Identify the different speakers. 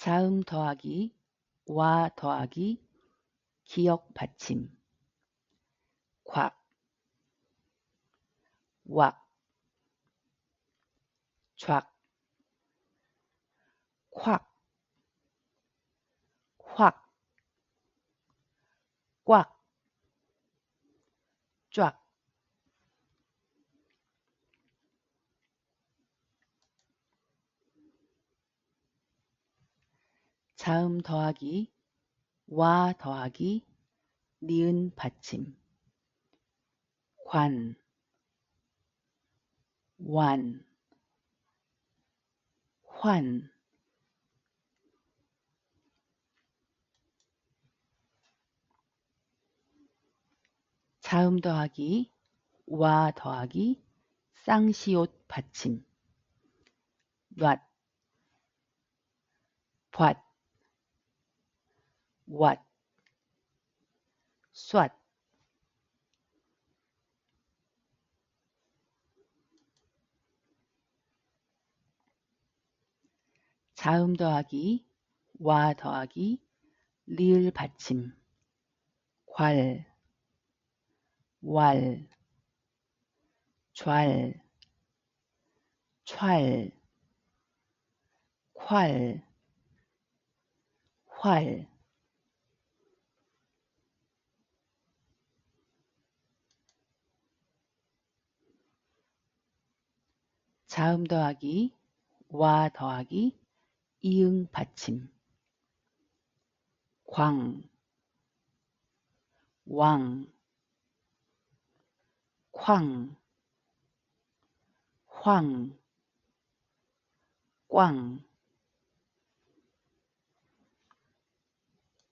Speaker 1: 자음 더하기 와 더하기 기역 받침. 곽, 왁, 쫙, 콱, 확, 꽉, 쫙. 자음 더하기 와 더하기 니은 받침. 관, 완, 환. 자음 더하기 와 더하기 쌍시옷 받침. 왓, 밭, 왓, 쏴 자음 더하기 와 더하기 리을 받침. 괄, 왈, 좌, 찰, 콸, 활 자음 더하기 와 더하기 이응 받침. 광, 왕, 쾅, 황, 꽝